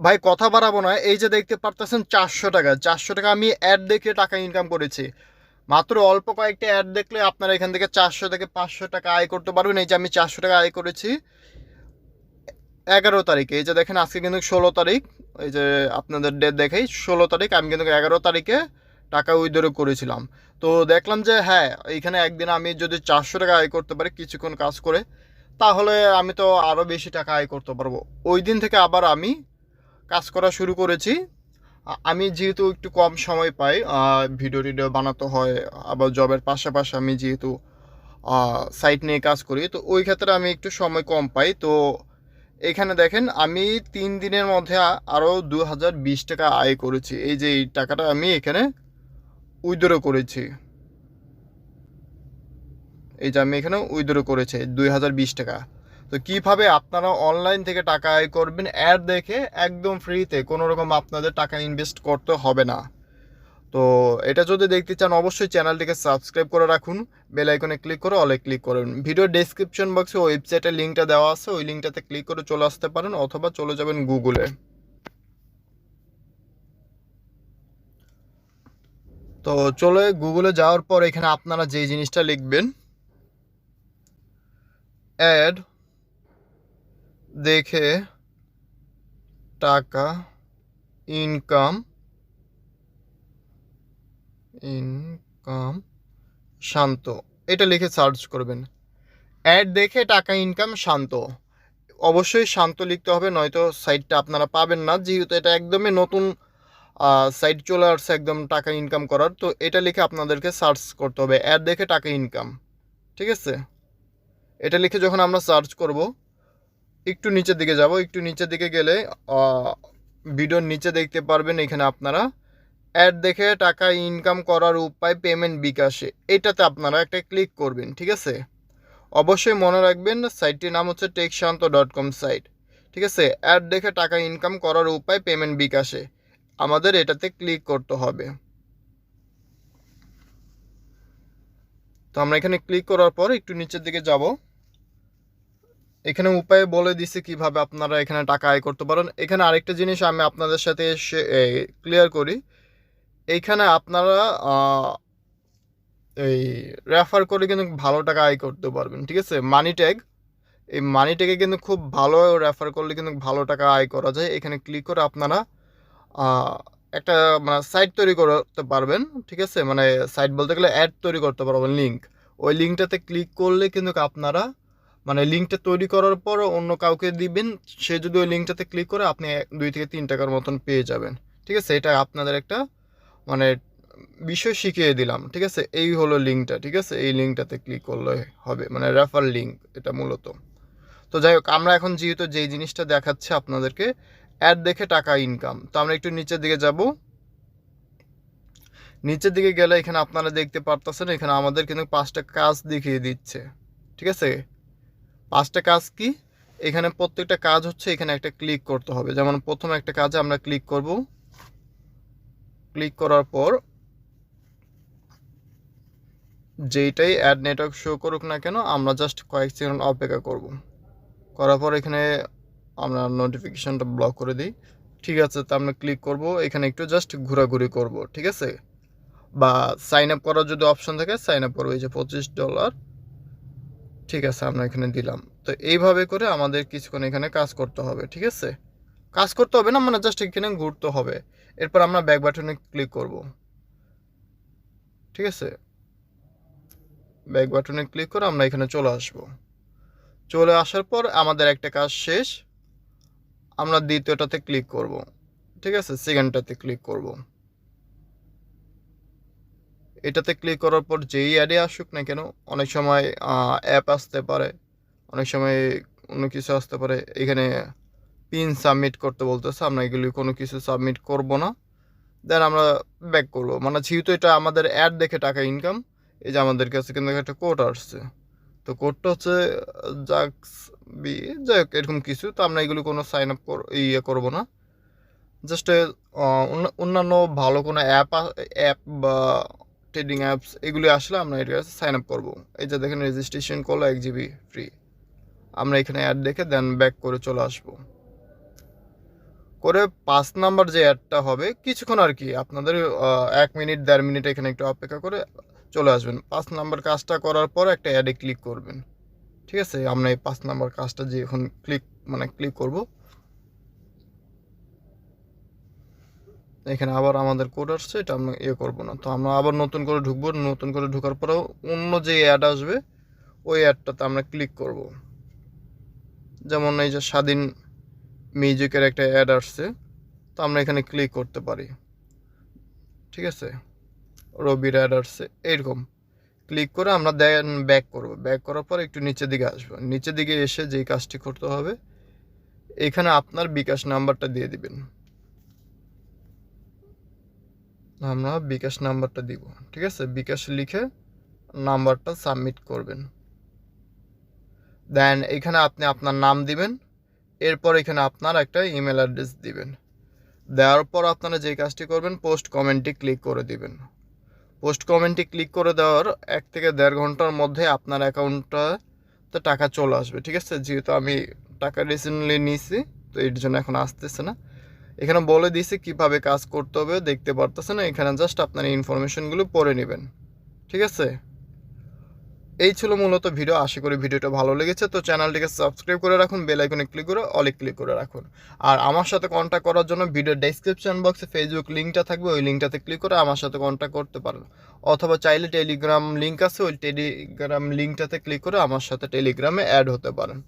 ভাই, কথা বাড়াবো না। এই যে দেখতে পারতেছেন চারশো টাকা। চারশো টাকা আমি অ্যাড দেখে টাকা ইনকাম করেছি। মাত্র অল্প কয়েকটা অ্যাড দেখলে আপনারা এখান থেকে চারশো থেকে পাঁচশো টাকা আয় করতে পারবেন। এই যে আমি চারশো টাকা আয় করেছি এগারো তারিখে। এই যে দেখেন, আজকে কিন্তু ষোলো তারিখ। এই যে আপনাদের ডেট দেখেই, ষোলো তারিখ। আমি কিন্তু এগারো তারিখে টাকা উইথড্র করেছিলাম। তো দেখলাম যে হ্যাঁ এইখানে একদিন আমি যদি চারশো টাকা আয় করতে পারি, কিছুক্ষণ কাজ করে, তাহলে আমি তো আরও বেশি টাকা আয় করতে পারব। ওই দিন থেকে আবার আমি কাজ করা শুরু করেছি। আমি যেহেতু একটু কম সময় পাই ভিডিও টিডিও বানাতে হয়, আবার জবের পাশাপাশি আমি যেহেতু সাইট নিয়ে কাজ করি, তো ওই ক্ষেত্রে আমি একটু সময় কম পাই। তো এখানে দেখেন, আমি তিন দিনের মধ্যে আরও দু হাজার বিশ টাকা আয় করেছি। এই যে এই টাকাটা আমি এখানে উইথড্র করেছি। এই যে আমি এখানে উইথড্র করেছি দুই হাজার বিশ টাকা। তো কীভাবে আপনারা অনলাইন থেকে টাকা আয় করবেন অ্যাড দেখে একদম ফ্রিতে কোনো রকম আপনাদের টাকা ইনভেস্ট করতে হবে না। তো এটা যদি দেখতে চান, অবশ্যই চ্যানেলটিকে সাবস্ক্রাইব করে রাখুন বেল আইকনে ক্লিক করে অলে ক্লিক করুন। ভিডিও ডেসক্রিপশন বক্সে ওয়েবসাইটের লিঙ্কটা দেওয়া আছে, ওই লিঙ্কটাতে ক্লিক করে চলে আসতে পারেন অথবা চলে যাবেন গুগলে তো চলে গুগলে যাওয়ার পর এখানে আপনারা যেই জিনিসটা লিখবেন অ্যাড দেখে টাকা ইনকাম ইনকাম শান্ত। এটা লিখে সার্চ করবেন। অ্যাড দেখে টাকা ইনকাম শান্ত। অবশ্যই শান্ত লিখতে হবে, নয়তো সাইটটা আপনারা পাবেন না, যেহেতু এটা একদমই নতুন সাইট চলে আসছে একদম টাকা ইনকাম করার। তো এটা লিখে আপনাদেরকে সার্চ করতে হবে। অ্যাড দেখে টাকা ইনকাম ঠিক আছে? এটা লিখে যখন আমরা সার্চ করব একটু নিচের দিকে যাব। একটু নিচের দিকে গেলে ভিডিওর নিচে দেখতে পারবেন এখানে আপনারা। অ্যাড দেখে টাকা ইনকাম করার উপায় পেমেন্ট বিকাশে। এটাতে আপনারা একটা ক্লিক করবেন, ঠিক আছে? অবশ্যই মনে রাখবেন সাইটটির নাম হচ্ছে টেকশান্ত ডট কম সাইট ঠিক আছে? অ্যাড দেখে টাকা ইনকাম করার উপায় পেমেন্ট বিকাশে। আমাদের এটাতে ক্লিক করতে হবে। তো আমরা এখানে ক্লিক করার পর একটু নিচের দিকে যাব। এখানে উপায় বলে দিছে কীভাবে আপনারা এখানে টাকা আয় করতে পারেন। এখানে আরেকটা জিনিস আমি আপনাদের সাথে ক্লিয়ার করি। এইখানে আপনারা এই রেফার করে কিন্তু ভালো টাকা আয় করতে পারবেন, ঠিক আছে? মানি ট্যাগ এই মানি ট্যাগে কিন্তু খুব ভালো রেফার করলে কিন্তু ভালো টাকা আয় করা যায়। এখানে ক্লিক করে আপনারা একটা মানে সাইট তৈরি করতে পারবেন, ঠিক আছে? মানে সাইট বলতে গেলে অ্যাড তৈরি করতে পারবেন লিঙ্ক ওই লিঙ্কটাতে ক্লিক করলে কিন্তু আপনারা মানে লিঙ্কটা তৈরি করার পর অন্য কাউকে দিবেন, সে যদি ওই লিঙ্কটাতে ক্লিক করে আপনি দুই থেকে তিন টাকার মতন পেয়ে যাবেন। ঠিক আছে? এটা আপনাদের একটা মানে বিষয় শিখিয়ে দিলাম। ঠিক আছে? এই হলো লিঙ্কটা ঠিক আছে? এই লিঙ্কটাতে ক্লিক করলে হবে মানে রেফার লিঙ্ক এটা মূলত। তো যাই হোক, আমরা এখন যেহেতু যেই জিনিসটা দেখাচ্ছে আপনাদেরকে অ্যাড দেখে টাকা ইনকাম তো আমরা একটু নিচের দিকে যাব। নিচের দিকে গেলে এখানে আপনারা দেখতে পারতেছেন, এখানে আমাদের কিন্তু পাঁচটা কাজ দেখিয়ে দিচ্ছে। ঠিক আছে? পাঁচটা কাজ কি? এখানে প্রত্যেকটা কাজ হচ্ছে এখানে একটা ক্লিক করতে হবে। যেমন প্রথম একটা কাজে আমরা ক্লিক করব। ক্লিক করার পর যেইটাই অ্যাড নেটওয়ার্ক শো করুক না কেন, আমরা জাস্ট কয়েক সেকেন্ড অপেক্ষা করব। করার পর এখানে আমরা নোটিফিকেশানটা ব্লক করে দিই। ঠিক আছে, তা আমরা ক্লিক করব। এখানে একটু জাস্ট ঘোরাঘুরি করব, ঠিক আছে? বা সাইন আপ করার যদি অপশন থাকে সাইন আপ করব। এই যে পঁচিশ ডলার ঠিক আছে, আমরা এখানে দিলাম। তো এইভাবে করে আমাদের কিছুক্ষণ এখানে কাজ করতে হবে, ঠিক আছে? কাজ করতে হবে না মানে জাস্ট এখানে ঘুরতে হবে। এরপর আমরা ব্যাক বাটনে ক্লিক করব। ঠিক আছে? ব্যাক বাটনে ক্লিক করে আমরা এখানে চলে আসব। চলে আসার পর আমাদের একটা কাজ শেষ। আমরা দ্বিতীয়টাতে ক্লিক করব। ঠিক আছে? সেকেন্ডটাতে ক্লিক করব। এটাতে ক্লিক করার পর যেই অ্যাডে আসুক না কেন, অনেক সময় অ্যাপ আসতে পারে। অনেক সময় অন্য কিছু আসতে পারে। এখানে পিন সাবমিট করতে বলতেছে, আমরা এগুলি কোনো কিছু সাবমিট করব না। দেন আমরা ব্যাক করব। মানে যেহেতু এটা আমাদের অ্যাড দেখে টাকা ইনকাম এই যে আমাদের কাছে কিন্তু একটা কোড আসছে। তো কোডটা হচ্ছে জাক্স বি, যাই হোক, এরকম কিছু। তো আমরা এগুলো কোনো সাইন আপ ইয়ে করব না। জাস্ট অন্যান্য ভালো কোনো অ্যাপ অ্যাপ বা ট্রেডিং অ্যাপস এগুলি আসলে আমরা এর কাছে সাইন আপ করব। এই যে দেখেন রেজিস্ট্রেশন করল এক জিবি ফ্রি আমরা এখানে অ্যাড দেখে দেন ব্যাক করে চলে আসব। করে পাঁচ নাম্বার যে অ্যাডটা হবে, কিছুক্ষণ আর কি আপনাদের এক মিনিট দেড় মিনিট এখানে একটু অপেক্ষা করে চলে আসবেন। পাঁচ নাম্বার কাজটা করার পর একটা অ্যাডে ক্লিক করবেন। ঠিক আছে? আমরা এই পাঁচ নাম্বার কাজটা যে এখন ক্লিক মানে ক্লিক করব এখানে আবার আমাদের কোড আসছে, এটা আমরা ইয়ে করব না। তো আমরা আবার নতুন করে ঢুকবো, নতুন করে ঢোকার পরেও অন্য যে অ্যাড আসবে, ওই অ্যাডটাতে আমরা ক্লিক করব। যেমন এই যে স্বাধীন মিউজিকের একটা অ্যাড আসছে, তো আমরা এখানে ক্লিক করতে পারি। ঠিক আছে? রবির অ্যাড আসছে, এইরকম। ক্লিক করে আমরা দেন ব্যাক করব। ব্যাক করার পর একটু নিচের দিকে আসব। নিচের দিকে এসে যেই কাজটি করতে হবে, এখানে আপনার বিকাশ নাম্বারটা দিয়ে দিবেন। আমরা বিকাশ নাম্বারটা দিব, ঠিক আছে? বিকাশ লিখে নাম্বারটা সাবমিট করবেন। দেন এখানে আপনি আপনার নাম দিবেন, এরপর এখানে আপনার একটা ইমেল অ্যাড্রেস দিবেন। দেওয়ার পর আপনারা যে কাজটি করবেন পোস্ট কমেন্টে ক্লিক করে দিবেন। পোস্ট কমেন্টে ক্লিক করে দেওয়ার এক থেকে দেড় ঘণ্টার মধ্যে আপনার অ্যাকাউন্টটাতে টাকা চলে আসবে, ঠিক আছে? যেহেতু আমি টাকা রিসেন্টলি নিয়েছি, তো এর জন্য এখন আসতেছে না। এখানে বলে দিয়েছি কীভাবে কাজ করতে হবে, দেখতে পারতেছেন এখানে জাস্ট আপনার ইনফরমেশনগুলো পড়ে নেবেন। ঠিক আছে? এই ছিল মূলত ভিডিও, আশা করি ভিডিওটা ভালো লেগেছে। তো চ্যানেলটিকে সাবস্ক্রাইব করে রাখুন বেল আইকনে ক্লিক করে অলে ক্লিক করে রাখুন। আর আমার সাথে কন্ট্যাক্ট করার জন্য ভিডিও ডেসক্রিপশন বক্সে ফেসবুক লিঙ্কটা থাকবে, ওই লিঙ্কটাতে ক্লিক করে আমার সাথে কন্ট্যাক্ট করতে পারেন। অথবা চাইলে টেলিগ্রাম লিঙ্ক আছে, ওই টেলিগ্রাম লিঙ্কটাতে ক্লিক করে আমার সাথে টেলিগ্রামে অ্যাড হতে পারেন।